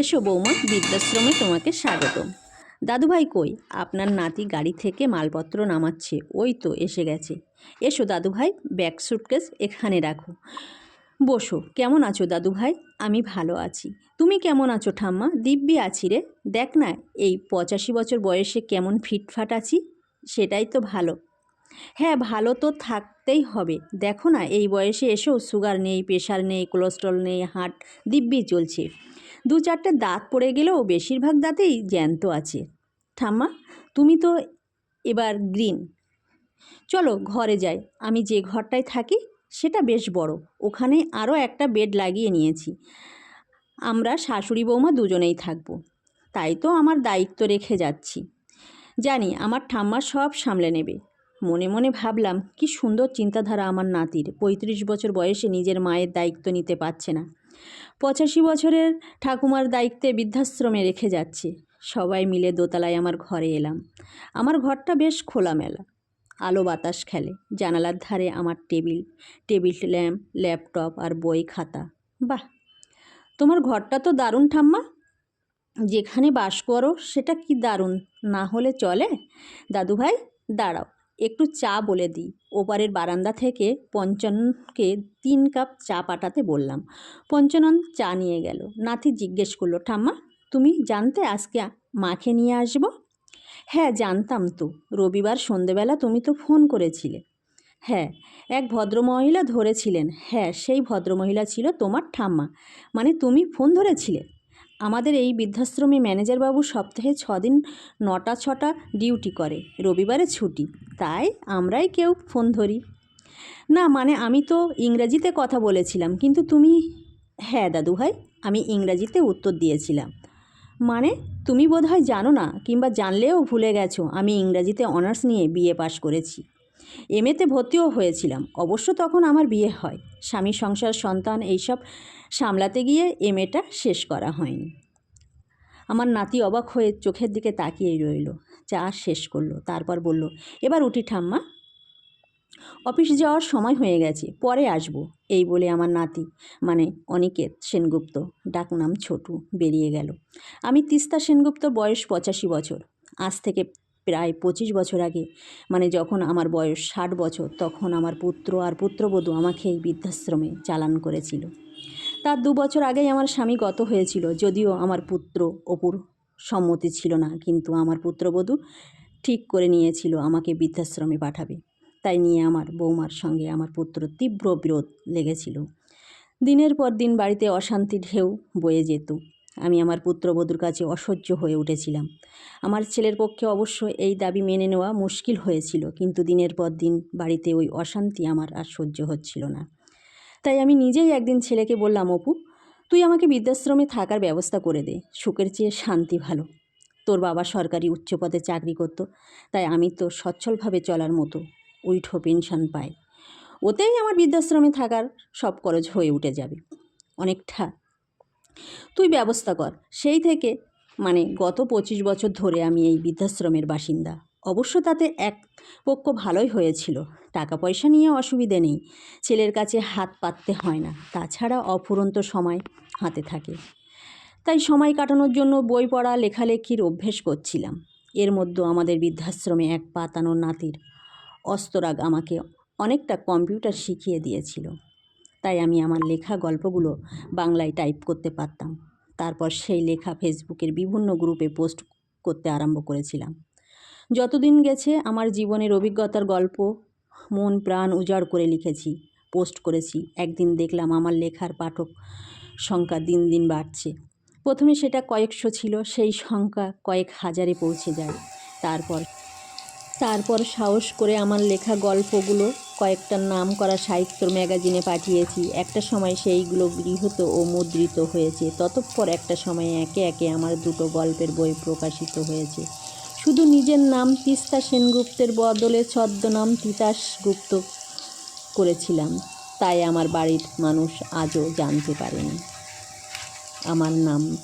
এসো বৌমা, বৃদ্ধাশ্রমে তোমাকে স্বাগতম। দাদুভাই কই? আপনার নাতি গাড়ি থেকে মালপত্র নামাচ্ছে, ওই তো এসে গেছে। এসো দাদুভাই, ব্যাগ সুটকেস এখানে রাখো। বসো, কেমন আছো দাদুভাই? আমি ভালো আছি। তুমি কেমন আছো ঠাম্মা? দিব্যি আছি রে। দেখ না, এই পঁচাশি বছর বয়সে কেমন ফিটফাট আছি, সেটাই তো ভালো। হ্যাঁ ভালো তো থাকতেই হবে। দেখো না, এই বয়সে এসেও সুগার নেই প্রেশার নেই কোলেস্ট্রল নেই হার্ট দিব্যি চলছে। দু চারটে দাঁত পড়ে গেলেও বেশিরভাগ দাঁতেই জ্যান্ত আছে। ঠাম্মা, তুমি তো এবার গ্রিন চলো ঘরে যাই। আমি যে ঘরটায় থাকি, সেটা বেশ বড়। ওখানে আরও একটা বেড লাগিয়ে নিয়েছি। আমরা শাশুড়ি বৌমা দুজনেই থাকব। তাই তো আমার দায়িত্ব রেখে যাচ্ছি। জানি, আমার ঠাম্মা সব সামলে নেবে। মনে মনে ভাবলাম, কি সুন্দর চিন্তাধারা আমার নাতির। পঁয়ত্রিশ বছর বয়সে নিজের মায়ের দায়িত্ব নিতে পারছে না। পঁচাশি বছরের ঠাকুমার দায়িত্বে বৃদ্ধাশ্রমে রেখে যাচ্ছে। সবাই মিলে দোতলায় আমার ঘরে এলাম। আমার ঘরটা বেশ খোলামেলা। আলো বাতাস খেলে। জানালার ধারে আমার টেবিল। টেবিল ল্যাম্প, ল্যাপটপ আর বই খাতা। বাহ! তোমার ঘরটা তো দারুণ ঠাম্মা। যেখানে বাস করো, সেটা কি দারুণ? না হলে চলে? দাদুভাই, দাঁড়াও। একটু চা বলে দিই। ওপারের বারান্দা থেকে পঞ্চাননকে তিন কাপ চা পাঠাতে বললাম। পঞ্চানন চা নিয়ে গেল। নাতি জিজ্ঞেস করল, ঠাম্মা, তুমি জানতে আজকে মাকে নিয়ে আসব? হ্যাঁ জানতাম তো। রবিবার সন্ধেবেলা তুমি তো ফোন করেছিলে। হ্যাঁ এক ভদ্রমহিলা ধরেছিলেন। হ্যাঁ সেই ভদ্রমহিলা ছিল তোমার ঠাম্মা। মানে তুমি ফোন ধরেছিলে? আমাদের এই বৃদ্ধাশ্রমে ম্যানেজারবাবু সপ্তাহে ছদিন নটা ছটা ডিউটি করে, রবিবারে ছুটি। তাই আমরাই কেউ ফোন ধরি। না মানে আমি তো ইংরাজিতে কথা বলেছিলাম, কিন্তু তুমি হ্যাঁ দাদু ভাই আমি ইংরাজিতে উত্তর দিয়েছিলাম। মানে তুমি বোধহয় জানো না, কিংবা জানলেও ভুলে গেছো, আমি ইংরাজিতে অনার্স নিয়ে বিএ পাশ করেছি। এমএতে ভর্তিও হয়েছিলাম। অবশ্য তখন আমার বিয়ে হয়। স্বামী, সংসার, সন্তান এইসব সামলাতে গিয়ে এমএটা শেষ করা হয়নি। আমার নাতি অবাক হয়ে চোখের দিকে তাকিয়েই রইল। চা শেষ করল। তারপর বলল, এবার উঠি ঠাম্মা। অফিস যাওয়ার সময় হয়ে গেছে। পরে আসব। এই বলে আমার নাতি মানে অনিকেত সেনগুপ্ত, ডাকনাম ছোটু, বেরিয়ে গেল। আমি তিস্তা সেনগুপ্ত বয়স পঁচাশি বছর। আজ থেকে প্রায় পঁচিশ বছর আগে। মানে যখন আমার বয়স ষাট বছর, তখন আমার পুত্র আর পুত্রবধূ আমাকে এই বৃদ্ধাশ্রমে চালান করেছিল। তার দু বছর আগেই আমার স্বামী গত হয়েছিল, যদিও আমার পুত্র অপুর সম্মতি ছিল না, কিন্তু আমার পুত্রবধূ ঠিক করে নিয়েছিল আমাকে বৃদ্ধাশ্রমে পাঠাবে। তাই নিয়ে আমার বৌমার সঙ্গে আমার পুত্র তীব্র বিরোধ লেগেছিল। দিনের পর দিন বাড়িতে অশান্তি ঢেউ বয়ে যেত। আমি আমার পুত্রবধূর কাছে অসহ্য হয়ে উঠেছিলাম। আমার ছেলের পক্ষে অবশ্য এই দাবি মেনে নেওয়া মুশকিল হয়েছিল, কিন্তু দিনের পর দিন বাড়িতে ওই অশান্তি আমার আর সহ্য হচ্ছিল না। তাই আমি নিজেই একদিন ছেলেকে বললাম, অপু, তুই আমাকে বৃদ্ধাশ্রমে থাকার ব্যবস্থা করে দে, সুখের চেয়ে শান্তি ভালো। তোর বাবা সরকারি উচ্চ পদে চাকরি করত, তাই আমি তো সচ্ছলভাবে চলার মতো উইঠো পেনশন পাই। ওতেই আমার বৃদ্ধাশ্রমে থাকার সব খরচ হয়ে উঠে যাবে। অনেকটা তুই ব্যবস্থা কর। সেই থেকে মানে গত পঁচিশ বছর ধরে আমি এই বৃদ্ধাশ্রমের বাসিন্দা। অবশ্য তাতে এক পক্ষ ভালোই হয়েছিল। টাকা পয়সা নিয়ে অসুবিধে নেই। ছেলের কাছে হাত পাততে হয় না। তাছাড়া অফুরন্ত সময় হাতে থাকে। তাই সময় কাটানোর জন্য বই পড়া, লেখালেখির অভ্যেস করছিলাম। এর মধ্যে আমাদের বৃদ্ধাশ্রমে এক পাতানো নাতির অস্তরাগ আমাকে অনেকটা কম্পিউটার শিখিয়ে দিয়েছিল। তাই আমি আমার লেখা গল্পগুলো বাংলায় টাইপ করতে পারতাম। তারপর সেই লেখা ফেসবুকের বিভিন্ন গ্রুপে পোস্ট করতে আরম্ভ করেছিলাম। যতদিন গেছে আমার জীবনের অভিজ্ঞতার গল্প, মন প্রাণ উজাড় করে লিখেছি, পোস্ট করেছি। একদিন দেখলাম আমার লেখার পাঠক সংখ্যা দিন দিন বাড়ছে। প্রথমে সেটা কয়েকশো ছিল, সেই সংখ্যা কয়েক হাজারে পৌঁছে যায়। তারপর তারপর সাহস করে আমার লেখা গল্পগুলো, কয়েকটা নাম করা সাহিত্য ম্যাগাজিনে পাঠিয়েছি। একটা সময় সেইগুলো গৃহীত ও মুদ্রিত হয়েছে। ততঃপর একটা সময়ে একে একে আমার দুটো গল্পের বই প্রকাশিত হয়েছে। শুধু নিজের নাম তিস্তা সেনগুপ্তের বদলে ছদ্মনাম তিতাস গুপ্ত করেছিলাম। তাই আমার বাড়ির মানুষ আজও জানতে পারেনি। আমার নাম